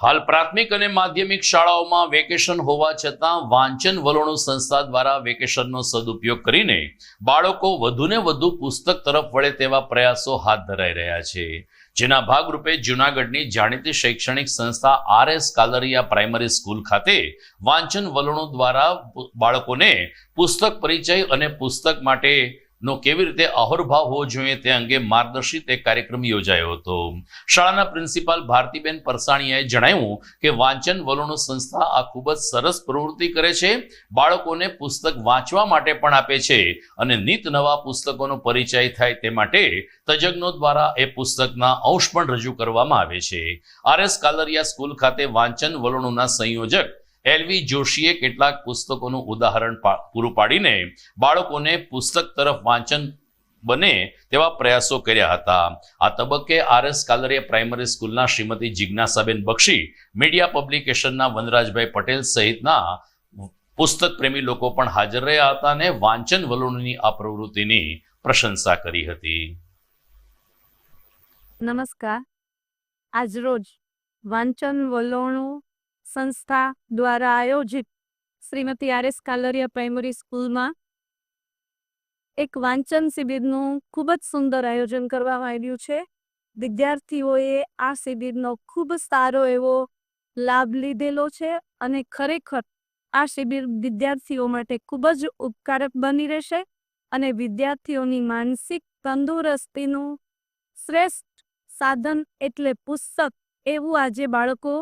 હાલ પ્રાથમિક અને માધ્યમિક શાળાઓમાં વેકેશન હોવા છતાં વાંચન વલોણો સંસ્થા દ્વારા વેકેશનનો સદુપયોગ કરીને બાળકો વધુને વધુ પુસ્તક તરફ વળે તેવા પ્રયાસો હાથ ધરાઈ રહ્યા છે. જેના ભાગરૂપે જૂનાગઢની જાણીતી શૈક્ષણિક સંસ્થા R S Kalaria primary school ખાતે વાંચન વલણો દ્વારા બાળકોને પુસ્તક પરિચય અને પુસ્તક માટે નો કેવી રીતે અહોરભાવ હોવો જોઈએ તે અંગે માર્ગદર્શિત એક કાર્યક્રમ યોજાયો હતો. શાળાના પ્રિન્સિપાલ ભારતીબેન પરસાણીયાએ જણાવ્યું કે વાંચન વલણો સંસ્થા આ ખૂબ જ સરસ પ્રવૃત્તિ કરે છે, બાળકોને પુસ્તક વાંચવા માટે પણ આપે છે અને નિત નવા પુસ્તકોનો પરિચય થાય તે માટે તજજ્ઞો દ્વારા એ પુસ્તકના અંશ પણ રજૂ કરવામાં આવે છે. આર એસ કાલરિયા સ્કૂલ ખાતે વાંચન વલણોના સંયોજક એલવી જોશીએ કેટલાક પુસ્તકોનું ઉદાહરણ પૂરું પાડીને બાળકોને પુસ્તક તરફ વાંચન બને તેવા પ્રયાસો કર્યા હતા. આ તબક્કે આરએસ કાલરિયા પ્રાઇમરી સ્કૂલના શ્રીમતી જિજ્ઞાસાબેન બક્ષી, મીડિયા પબ્લિકેશનના વનરાજભાઈ પટેલ સહિતના પુસ્તક પ્રેમી લોકો પણ હાજર રહ્યા હતા અને વાંચન વલણની આ પ્રવૃત્તિની પ્રશંસા કરી હતી. નમસ્કાર. આજરોજ વાંચન વલોણું સંસ્થા દ્વારા આયોજિત. Shrimati R S Kalaria primary સ્કૂલમાં એક વાંચન શિબિરનું ખૂબ જ સુંદર આયોજન કરવામાં આવ્યું છે. વિદ્યાર્થીઓએ આ શિબિરનો ખૂબ સારો એવો લાભ લીધેલો છે અને ખરેખર આ શિબિર વિદ્યાર્થીઓ માટે ખૂબ જ ઉપકારક બની રહેશે અને વિદ્યાર્થીઓની માનસિક તંદુરસ્તીનું શ્રેષ્ઠ સાધન એટલે પુસ્તક એવું આજે બાળકો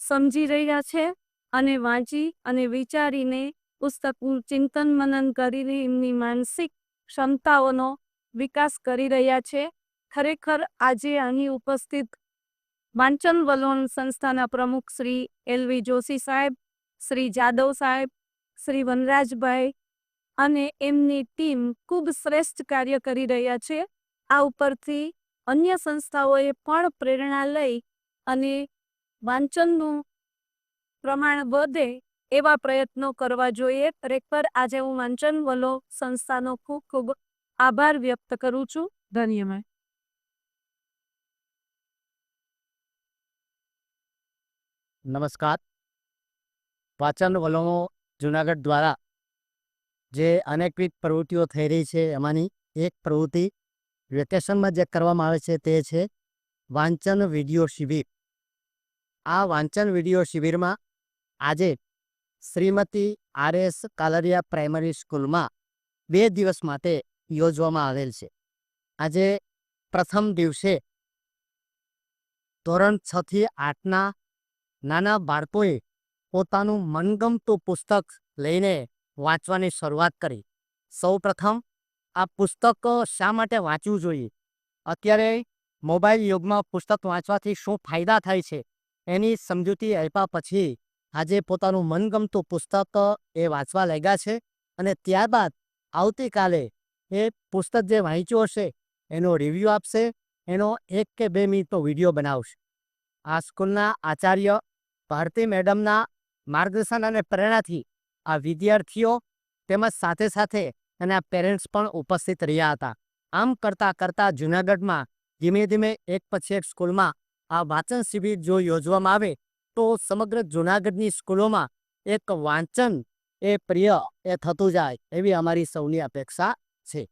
સમજી રહ્યા છે અને વાંચી અને વિચારીને પુસ્તકનું ચિંતન મનન કરીને એમની માનસિક ક્ષમતાઓનો વિકાસ કરી રહ્યા છે. ખરેખર આજે અહીં ઉપસ્થિત વાંચન વલોન સંસ્થાના પ્રમુખ શ્રી એલવી જોશી સાહેબ, શ્રી જાદવ સાહેબ, શ્રી વનરાજભાઈ અને એમની ટીમ ખૂબ શ્રેષ્ઠ કાર્ય કરી રહ્યા છે. આ ઉપરથી અન્ય સંસ્થાઓએ પણ પ્રેરણા લઈ અને વાંચનનું પ્રમાણ વધે એવા પ્રયત્નો કરવા જોઈએ. ખરેખર આજે હું વાંચન વલો સંસ્થાનો ખૂબ ખૂબ આભાર વ્યક્ત કરું છું. ધન્યવાદ. નમસ્કાર. વાંચન વલણો જુનાગઢ દ્વારા જે અનેકવિધ પ્રવૃત્તિઓ થઈ રહી છે, એમાંની એક પ્રવૃત્તિ વેકેશનમાં જે કરવામાં આવે છે તે છે વાંચન વીડિયો શિબિર. આ વાંચન વીડિયો શિબિરમાં આજે Shrimati R S Kalaria primary સ્કૂલમાં બે દિવસ માટે યોજવામાં આવેલ છે. આજે પ્રથમ દિવસે ધોરણ છ થી આઠના નાના બાળકોએ પોતાનું મનગમતું પુસ્તક લઈને વાંચવાની શરૂઆત કરી. સૌ પ્રથમ આ પુસ્તક શા માટે વાંચવું જોઈએ? અત્યારે મોબાઈલ યુગમાં પુસ્તક વાંચવાથી શું ફાયદા થાય છે? એની સમજૂતી આપ્યા પછી આજે પોતાનું મનગમતું પુસ્તક એ વાંચવા લાગ્યા છે અને ત્યારબાદ આવતીકાલે એ પુસ્તક જે વાંચ્યું હશે એનો રિવ્યૂ આપશે, એનો એક કે બે મિનિટનો વીડિયો બનાવશે. આ સ્કૂલના આચાર્ય ભારતી મેડમના માર્ગદર્શન અને પ્રેરણાથી આ વિદ્યાર્થીઓ તેમજ સાથે સાથે એના પેરેન્ટ્સ પણ ઉપસ્થિત રહ્યા હતા. આમ કરતાં કરતાં જૂનાગઢમાં ધીમે ધીમે એક પછી એક સ્કૂલમાં આ વાંચન શિબિર જો યોજવામાં આવે, તો સમગ્ર જૂનાગઢની સ્કૂલોમાં એક વાંચન એ પ્રિય એ થતું જાય એવી અમારી સૌની અપેક્ષા છે.